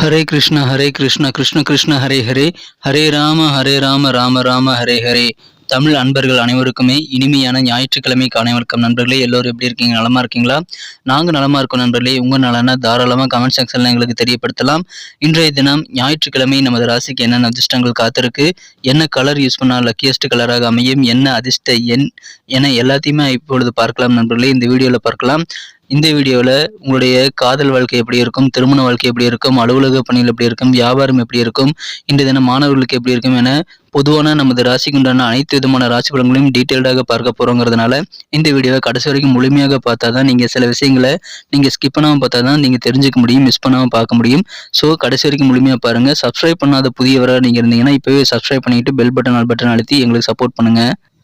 ஹரே கிருஷ்ண ஹரே கிருஷ்ண கிருஷ்ண கிருஷ்ண ஹரே ஹரே. ஹரே ராம ஹரே ராம ராம ராம ஹரே ஹரே. தமிழ் அன்பர்கள் அனைவருக்குமே இனிமையான ஞாயிற்றுக்கிழமை காண வணக்கம் நண்பர்களே. எல்லோரும் எப்படி இருக்கீங்க? நலமா இருக்கீங்களா? நாங்கள் நலமா இருக்கோம் நண்பர்களே. உங்கள் நலனா தாராளமாக கமெண்ட் செக்ஷனில் எங்களுக்கு தெரியப்படுத்தலாம். இன்றைய தினம் ஞாயிற்றுக்கிழமை நமது ராசிக்கு என்னென்ன அதிர்ஷ்டங்கள் காத்திருக்கு? என்ன கலர் யூஸ் பண்ணால் லக்கியஸ்ட் கலராக அமையும்? என்ன அதிர்ஷ்ட எண்? என எல்லாத்தையுமே இப்பொழுது பார்க்கலாம் நண்பர்களே. இந்த வீடியோவில் பார்க்கலாம். இந்த வீடியோவில் உங்களுடைய காதல் வாழ்க்கை எப்படி இருக்கும் திருமண வாழ்க்கை எப்படி இருக்கும் அலுவலக பணிகள் எப்படி இருக்கும் வியாபாரம் எப்படி இருக்கும் இன்றைய தினம் மாணவர்களுக்கு எப்படி இருக்கும் என பொதுவான நமது ராசிக்கு உண்டான அனைத்து விதமான ராசி பலன்களையும் டீட்டெயில்டாக பார்க்க போகிறோங்கிறதுனால இந்த வீடியோவை கடைசி வரைக்கும் முழுமையாக பார்த்தா தான் நீங்கள் சில விஷயங்களை நீங்கள் ஸ்கிப் பண்ணாமல் பார்த்தா தான் நீங்கள் தெரிஞ்சுக்க முடியும் மிஸ் பண்ணாமல் பார்க்க முடியும். ஸோ கடைசி வரைக்கும் முழுமையாக பாருங்கள் சப்ஸ்கிரைப் பண்ணாத புதியவராக நீங்கள் இருந்தீங்கன்னா இப்போவே சப்ஸ்கிரைப் பண்ணிட்டு பெல் பட்டன் ஆல் பட்டன் அழுத்தி எங்களுக்கு சப்போர்ட் பண்ணுங்கள்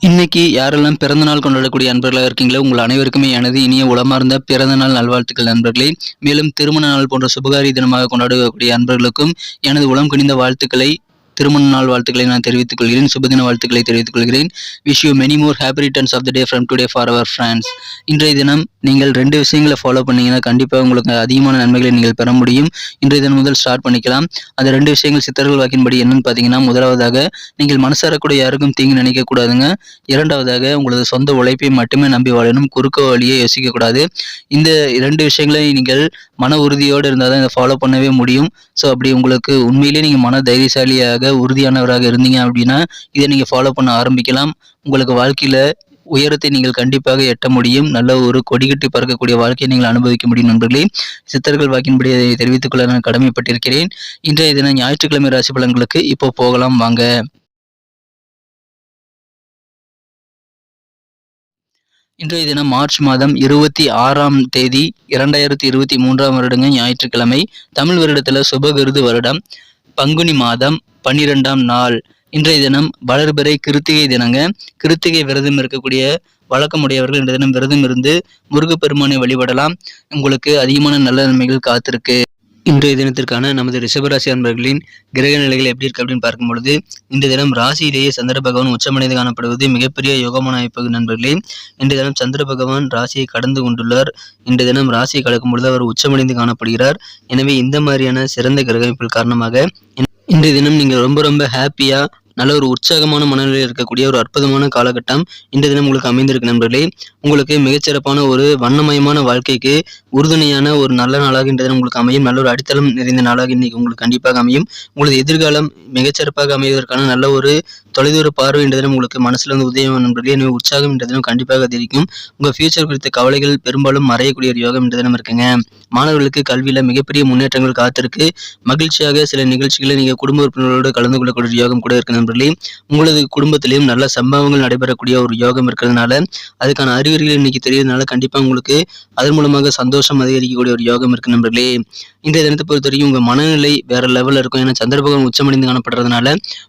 இன்னைக்கு யாரெல்லாம் பிறந்த நாள் கொண்டாடக்கூடிய அன்பர்களாக இருக்கீங்களோ உங்கள் அனைவருக்குமே எனது இனிய உளமார்ந்த பிறந்த நாள் நல்வாழ்த்துக்கள் நண்பர்களே. மேலும் திருமண நாள் போன்ற சுபகாரி தினமாக கொண்டாடக்கூடிய அன்பர்களுக்கும் எனது உளம் குனிந்த வாழ்த்துக்களை திருமண நாள் வாழ்த்துக்களை நான் தெரிவித்துக் கொள்கிறேன். சுபதின வாழ்த்துக்களை தெரிவித்துக் கொள்கிறேன். Wish you many more happy returns of the day from today for our friends இன்றைய தினம் நீங்கள் ரெண்டு விஷயங்களை ஃபாலோ பண்ணீங்கன்னா கண்டிப்பாக உங்களுக்கு அதிகமான நன்மைகளை நீங்கள் பெற முடியும். இன்றைய தினம் முதல் ஸ்டார்ட் பண்ணிக்கலாம். அந்த ரெண்டு விஷயங்கள் சித்தர்கள் வாக்கின்படி என்னன்னு பார்த்தீங்கன்னா முதலாவதாக நீங்கள் மனசாரக்கூடிய யாருக்கும் தீங்கு நினைக்கக்கூடாதுங்க இரண்டாவதாக உங்களது சொந்த உழைப்பை மட்டுமே நம்பி வாழணும். குறுக்க வழியை யோசிக்கக்கூடாது இந்த இரண்டு விஷயங்களையும் நீங்கள் மன உறுதியோடு இருந்தால் தான் இதை ஃபாலோ பண்ணவே முடியும். ஸோ அப்படி உங்களுக்கு உண்மையிலேயே நீங்கள் மன தைரியசாலியாக உறுதியானவராக இருந்தீங்க அப்படின்னா இதை நீங்கள் ஃபாலோ பண்ண ஆரம்பிக்கலாம். உங்களுக்கு வாழ்க்கையில் உயரத்தை நீங்கள் கண்டிப்பாக எட்ட முடியும். நல்ல ஒரு கொடிகட்டி பறக்கக்கூடிய வாழ்க்கையை நீங்கள் அனுபவிக்க முடியும் நண்பர்களே. சித்தர்கள் வாக்கின்படி அதை தெரிவித்துக் கொள்ள நான் கடமைப்பட்டிருக்கிறேன். இன்றைய தினம் ஞாயிற்றுக்கிழமை ராசி பலன்களுக்கு இப்போ போகலாம் வாங்க. இன்றைய தினம் மார்ச் மாதம் இருபத்தி ஆறாம் தேதி இரண்டாயிரத்தி இருபத்தி மூன்றாம் வருடங்க ஞாயிற்றுக்கிழமை. தமிழ் வருடத்தில் சுபகிருது வருடம். பங்குனி மாதம் பன்னிரெண்டாம் நாள். இன்றைய தினம் வளர்பிறை கிருத்திகை தினங்க. கிருத்திகை விரதம் இருக்கக்கூடிய வழக்கமுடையவர்கள் இன்றைய தினம் விரதம் இருந்து முருகப்பெருமானை வழிபடலாம். உங்களுக்கு அதிகமான நல்ல நன்மைகள் காத்திருக்கு. இன்றைய தினத்திற்கான நமது ரிஷபராசி அன்பர்களின் கிரக நிலைகள் எப்படி இருக்கு அப்படின்னு பார்க்கும் பொழுது இந்த தினம் ராசியிலேயே சந்திர பகவான் உச்சமடைந்து காணப்படுவது மிகப்பெரிய யோகமான அமைப்பு நண்பர்களே. இன்றைய தினம் சந்திர பகவான் ராசியை கடந்து கொண்டுள்ளார். இன்றைய தினம் ராசியை கடக்கும் பொழுது அவர் உச்சமடைந்து காணப்படுகிறார். எனவே இந்த மாதிரியான சிறந்த கிரக அமைப்புகள் காரணமாக இன்றைய தினம் நீங்கள் ரொம்ப ரொம்ப ஹாப்பியாக நல்ல ஒரு உற்சாகமான மனநிலையில் இருக்கக்கூடிய ஒரு அற்புதமான காலகட்டம் இந்த தினம் உங்களுக்கு அமைந்திருக்கு நண்பர்களே. உங்களுக்கு மிகச்சிறப்பான ஒரு வண்ணமயமான வாழ்க்கைக்கு உறுதுணையான ஒரு நல்ல நாளாக இந்த தினம் உங்களுக்கு அமையும். நல்ல ஒரு அடித்தளம் நிறைந்த நாளாக இன்னைக்கு உங்களுக்கு கண்டிப்பாக அமையும். உங்களது எதிர்காலம் மிகச்சிறப்பாக அமைவதற்கான நல்ல ஒரு தொலைதூர பார்வை என்றதிலும் உங்களுக்கு மனசுல வந்து உதயம் நண்பர்களே எனவே உற்சாகம் என்றதிலும் கண்டிப்பாக அதிகரிக்கும். உங்க ஃபியூச்சர் குறித்த கவலைகள் பெரும்பாலும் மறையக்கூடிய ஒரு யோகம் என்றதிலும் இருக்குங்க. மாணவர்களுக்கு கல்வியில மிகப்பெரிய முன்னேற்றங்கள் காத்திருக்கு. மகிழ்ச்சியாக சில நிகழ்ச்சிகளை நீங்க குடும்ப உறுப்பினர்களோடு கலந்து கொள்ளக்கூடிய யோகம் கூட இருக்கு நண்பர்களே. உங்களது குடும்பத்திலையும் நல்ல சம்பவங்கள் நடைபெறக்கூடிய ஒரு யோகம் இருக்கிறதுனால அதுக்கான அறிகுறிகள் இன்னைக்கு தெரியறதுனால கண்டிப்பா உங்களுக்கு அதன் மூலமாக சந்தோஷம் அதிகரிக்கக்கூடிய ஒரு யோகம் இருக்கு நண்பர்களே. இன்றைய தினத்தை பொறுத்த வரைக்கும் உங்க மனநிலை வேற லெவல்ல இருக்கும். ஏன்னா சந்திரபகவான் உச்சமடைந்து காணப்படுறதுனால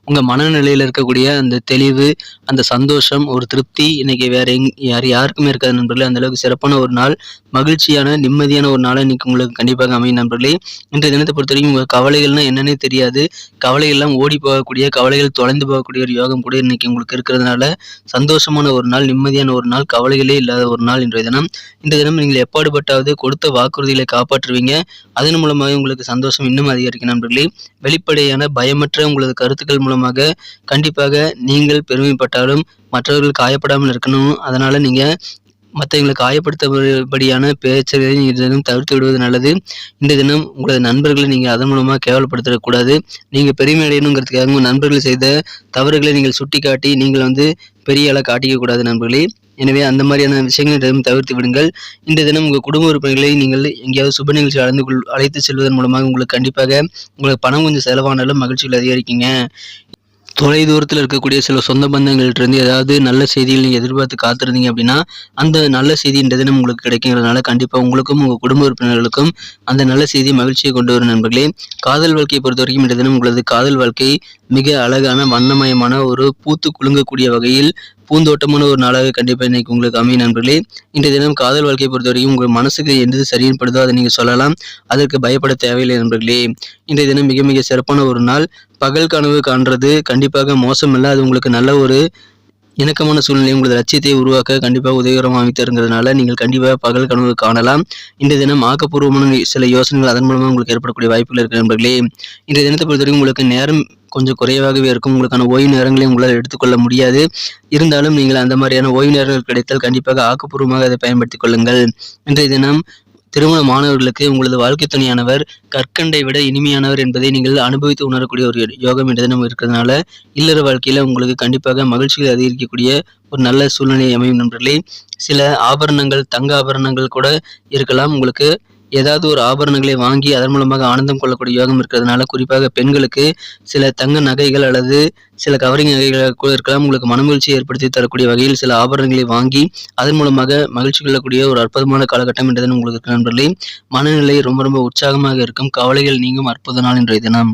உங்க மனநிலையில இருக்கக்கூடிய அந்த தெளிவு அந்த சந்தோஷம் ஒரு திருப்தி இன்னைக்கு வேற எங் யார் யாருக்குமே இருக்காது நண்பர்களே. அந்த அளவுக்கு சிறப்பான ஒரு நாள் மகிழ்ச்சியான நிம்மதியான ஒரு நாளை இன்னைக்கு உங்களுக்கு கண்டிப்பாக அமையும் நண்பர்களே. இன்றைய தினத்தை பொறுத்த வரைக்கும் கவலைகள்னா என்னன்னே தெரியாது. கவலைகள்லாம் ஓடி போகக்கூடிய கவலைகள் தொலைந்து போகக்கூடிய ஒரு யோகம் கூட இன்னைக்கு உங்களுக்கு இருக்கிறதுனால சந்தோஷமான ஒரு நாள் நிம்மதியான ஒரு நாள் கவலைகளே இல்லாத ஒரு நாள் இன்றைய தினம். இந்த தினம் நீங்கள் எப்பாடுபட்டாவது கொடுத்த வாக்குறுதிகளை காப்பாற்றுவீங்க. அதன் மூலமாக உங்களுக்கு சந்தோஷம் இன்னும் அதிகரிக்கும் நண்பர்களே. வெளிப்படையான பயமற்ற உங்களது கருத்துக்கள் மூலமாக கண்டிப்பாக நீங்கள் பெருமைப்பட்டாலும் மற்றவர்கள் காயப்படாமல் இருக்கணும். அதனால் நீங்கள் மற்றவங்களை காயப்படுத்தபடியான பேச்சை நீங்கள் தினம் தவிர்த்து விடுவது நல்லது. இந்த தினம் உங்களது நண்பர்களை நீங்கள் அதன் மூலமாக கேவலப்படுத்திடக்கூடாது நீங்கள் பெருமை அடையணுங்கிறதுக்காக உங்கள் நண்பர்கள் செய்த தவறுகளை நீங்கள் சுட்டிக்காட்டி நீங்கள் வந்து பெரிய ஆளாக காட்டிக்கக்கூடாது நண்பர்களே. எனவே அந்த மாதிரியான விஷயங்களை தினம் தவிர்த்து விடுங்கள். இந்த தினம் உங்கள் குடும்ப உறுப்பினர்களை நீங்கள் எங்கேயாவது சுப நிகழ்ச்சி அழைந்து கொள் அழைத்து செல்வதன் மூலமாக உங்களுக்கு கண்டிப்பாக உங்களுக்கு பணம் கொஞ்சம் செலவானாலும் மகிழ்ச்சிகள் அதிகரிக்குங்க. தொலை தூரத்தில் இருக்கக்கூடிய சில சொந்த பந்தங்கள்கிட்டருந்து ஏதாவது நல்ல செய்திகள் நீங்கள் எதிர்பார்த்து காத்திருந்தீங்க அப்படின்னா அந்த நல்ல செய்தி நம்ம தினம் உங்களுக்கு கிடைக்குங்கிறதுனால கண்டிப்பாக உங்களுக்கும் உங்கள் குடும்ப உறுப்பினர்களுக்கும் அந்த நல்ல செய்தி மகிழ்ச்சியை கொண்டு வரும் நண்பர்களே. காதல் வாழ்க்கையை பொறுத்த வரைக்கும் இந்த தினம் உங்களது காதல் வாழ்க்கை மிக அழகான வண்ணமயமான ஒரு பூத்து குலுங்கக்கூடிய வகையில் பூந்தோட்டமான ஒரு நாளாக கண்டிப்பாக இன்னைக்கு உங்களுக்கு அமையும் நண்பர்களே. இன்றைய தினம் காதல் வாழ்க்கையை பொறுத்த வரைக்கும் உங்கள் மனசுக்கு எந்தது சரின்னு படுதோ அதை நீங்கள் சொல்லலாம். அதற்கு பயப்பட தேவையில்லை நண்பர்களே. இன்றைய தினம் மிக மிக சிறப்பான ஒரு நாள். பகல் கனவு காண்றது கண்டிப்பாக மோசம் இல்லை அது உங்களுக்கு நல்ல ஒரு இணக்கமான சூழ்நிலை உங்களது லட்சியத்தை உருவாக்க கண்டிப்பாக உதவிகரமாக அமைத்திருங்கிறதுனால நீங்கள் கண்டிப்பாக பகல் கனவு காணலாம். இந்த தினம் ஆக்கப்பூர்வமான சில யோசனைகள் அதன் மூலமாக உங்களுக்கு ஏற்படக்கூடிய வாய்ப்புகள் இருக்கிற நண்பர்களே. இந்த தினத்தை பொறுத்தவரைக்கும் உங்களுக்கு நேரம் கொஞ்சம் குறைவாகவே இருக்கும். உங்களுக்கான ஓய்வு நேரங்களை உங்களால் எடுத்துக்கொள்ள முடியாது. இருந்தாலும் நீங்கள் அந்த மாதிரியான ஓய்வு நேரங்கள் கிடைத்தால் கண்டிப்பாக ஆக்கப்பூர்வமாக அதை பயன்படுத்திக் கொள்ளுங்கள். இன்றைய தினம் திருமண மாணவர்களுக்கு உங்களது வாழ்க்கை துணையானவர் கற்கண்டை விட இனிமையானவர் என்பதை நீங்கள் அனுபவித்து உணரக்கூடிய ஒரு யோகம் என்ற தினம் இருக்கிறதுனால இல்லற வாழ்க்கையில உங்களுக்கு கண்டிப்பாக மகிழ்ச்சிகள் அதிகரிக்கக்கூடிய ஒரு நல்ல சூழ்நிலை அமையும் நண்பர்களே. சில ஆபரணங்கள் தங்க ஆபரணங்கள் கூட இருக்கலாம். உங்களுக்கு ஏதாவது ஒரு ஆபரணங்களை வாங்கி அதன் மூலமாக ஆனந்தம் கொள்ளக்கூடிய யோகம் இருக்கிறதுனால குறிப்பாக பெண்களுக்கு சில தங்க நகைகள் அல்லது சில கவரிங் நகைகள் கூட இருக்கலாம். உங்களுக்கு மனமகிழ்ச்சியை ஏற்படுத்தி தரக்கூடிய வகையில் சில ஆபரணங்களை வாங்கி அதன் மூலமாக மகிழ்ச்சி கொள்ளக்கூடிய ஒரு அற்புதமான காலகட்டம் என்றது உங்களுக்கு நண்பர்களே. மனநிலை ரொம்ப ரொம்ப உற்சாகமாக இருக்கும். கவலைகள் நீங்கும் அற்புத நாள் இன்றைய தினம்.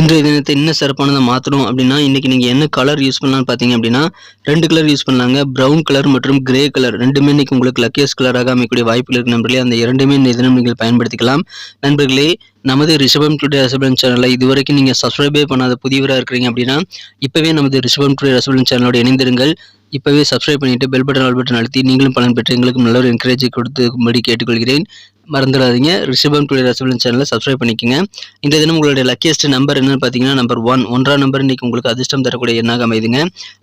இன்றைய தினத்தை இன்னும் சிறப்பானதை மாற்றணும் அப்படின்னா இன்றைக்கி நீங்கள் என்ன கலர் யூஸ் பண்ணலாம்னு பார்த்தீங்க அப்படின்னா ரெண்டு கலர் யூஸ் பண்ணலாங்க. ப்ரௌன் கலர் மற்றும் கிரே கலர் ரெண்டுமே இன்னைக்கு உங்களுக்கு லக்கியஸ்ட் கலராக அமைக்கக்கூடிய வாய்ப்புகள் இருக்கு நண்பர்களே. அந்த இரண்டுமே இந்த தினம் நீங்கள் பயன்படுத்திக்கலாம். நண்பர்களே நமது ரிஷபம் டுடே ரசபலன் சேனலில் இதுவரைக்கும் நீங்கள் சப்ஸ்கிரைபே பண்ணாத புதியவராக இருக்கிறீங்க அப்படின்னா இப்போவே நமது ரிஷபம் டுடே ரசபலன் சேனலோட இணைந்திருங்கள். இப்போவே சப்ஸ்கிரைப் பண்ணிட்டு பெல் பட்டன் ஆல் பட்டன் அழுத்தி நீங்களும் பலன் பெற்று எங்களுக்கு நல்ல ஒரு என்கரேஜ் கொடுத்துக்கும்படி கேட்டுக்கொள்கிறேன். மறந்துடாதீங்க. ரிஷபம் டுடே ரசபலன் சேனலை சப்ஸ்கிரைப் பண்ணிக்கோங்க. இந்த தினம் உங்களுடைய லக்கியஸ்ட் நம்பர் என்னன்னு பார்த்தீங்கன்னா நம்பர் ஒன் ஒன்றாம் நம்பர் இன்னைக்கு உங்களுக்கு அதிர்ஷ்டம் தரக்கூடிய எண்ணாக அமைதுங்க.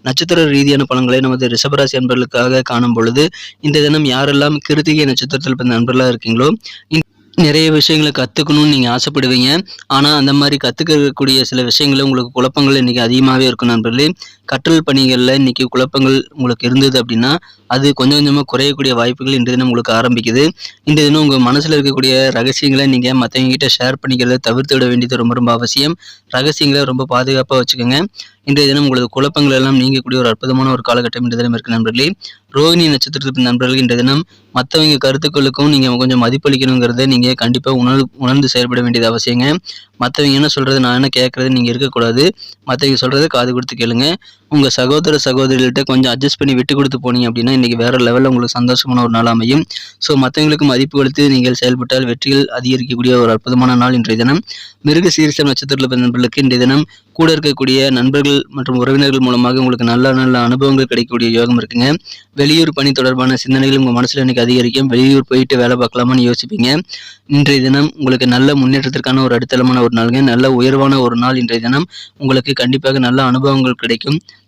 நட்சத்திர ரீதியான பலன்களை நமது ரிஷபராசி நண்பர்களுக்காக காணும் பொழுது இந்த தினம் யாரெல்லாம் கிருத்திகை நட்சத்திரத்தில் பிறந்த நண்பர்களாக இருக்கீங்களோ நிறைய விஷயங்களை கற்றுக்கணும்னு நீங்கள் ஆசைப்படுவீங்க. ஆனால் அந்த மாதிரி கற்றுக்கக்கூடிய சில விஷயங்கள் உங்களுக்கு குழப்பங்கள் இன்றைக்கி அதிகமாகவே இருக்கும் நண்பர்களே. கற்றல் பணிகளில் இன்றைக்கி குழப்பங்கள் உங்களுக்கு இருந்தது அப்படின்னா அது கொஞ்சம் கொஞ்சமாக குறையக்கூடிய வாய்ப்புகள் இன்று தினம் உங்களுக்கு ஆரம்பிக்குது. இந்த தினம் உங்கள் மனசில் இருக்கக்கூடிய ரகசியங்களை நீங்கள் மற்றவங்ககிட்ட ஷேர் பண்ணிக்கிறத தவிர்த்து விட வேண்டியது ரொம்ப ரொம்ப அவசியம். ரகசியங்களை ரொம்ப பாதுகாப்பாக வச்சுக்கோங்க. இன்றைய தினம் உங்களது குழப்பங்கள் எல்லாம் நீங்கக்கூடிய ஒரு அற்புதமான ஒரு காலகட்டம் இன்றைய தினம் இருக்கு நண்பர்களே. ரோஹிணி நட்சத்திரத்தின் நண்பர்கள் இன்றைய தினம் மற்றவங்க கருத்துக்களுக்கும் நீங்கள் கொஞ்சம் மதிப்பளிக்கணுங்கிறத நீங்கள் கண்டிப்பாக உணர்ந்து உணர்ந்து செயல்பட வேண்டியது அவசியங்க. மற்றவங்க என்ன சொல்கிறது நான் என்ன கேட்குறது நீங்கள் இருக்கக்கூடாது. மற்றவங்க சொல்கிறத காது கொடுத்து கேளுங்க. உங்கள் சகோதர சகோதரிகள்கிட்ட கொஞ்சம் அட்ஜஸ்ட் பண்ணி விட்டு கொடுத்து போனீங்க அப்படின்னா இன்றைக்கி வேறு லெவலில் உங்களுக்கு சந்தோஷமான ஒரு நாள் அமையும். ஸோ மற்றவங்களுக்கு மதிப்பு கொடுத்து நீங்கள் செயல்பட்டால் வெற்றிகள் அதிகரிக்கக்கூடிய ஒரு அற்புதமான நாள் இன்றைய தினம். மிருக சீரிசம் நட்சத்திரத்தில் பிறந்த நண்பர்களுக்கு இன்றைய தினம் கூட இருக்கக்கூடிய நண்பர்கள் மற்றும் உறவினர்கள் மூலமாக உங்களுக்கு நல்ல நல்ல அனுபவங்கள் கிடைக்கக்கூடிய யோகம் இருக்குங்க. வெளியூர் பணி தொடர்பான சிந்தனைகள் உங்கள் மனசில் இன்றைக்கி அதிகரிக்கும். வெளியூர் போயிட்டு வேலை பார்க்கலாமான்னு யோசிப்பீங்க. இன்றைய தினம் உங்களுக்கு நல்ல முன்னேற்றத்திற்கான ஒரு அடித்தளமான ஒரு நாளுங்க. நல்ல உயர்வான ஒரு நாள் இன்றைய தினம். உங்களுக்கு கண்டிப்பாக நல்ல அனுபவங்கள் கிடைக்கும்.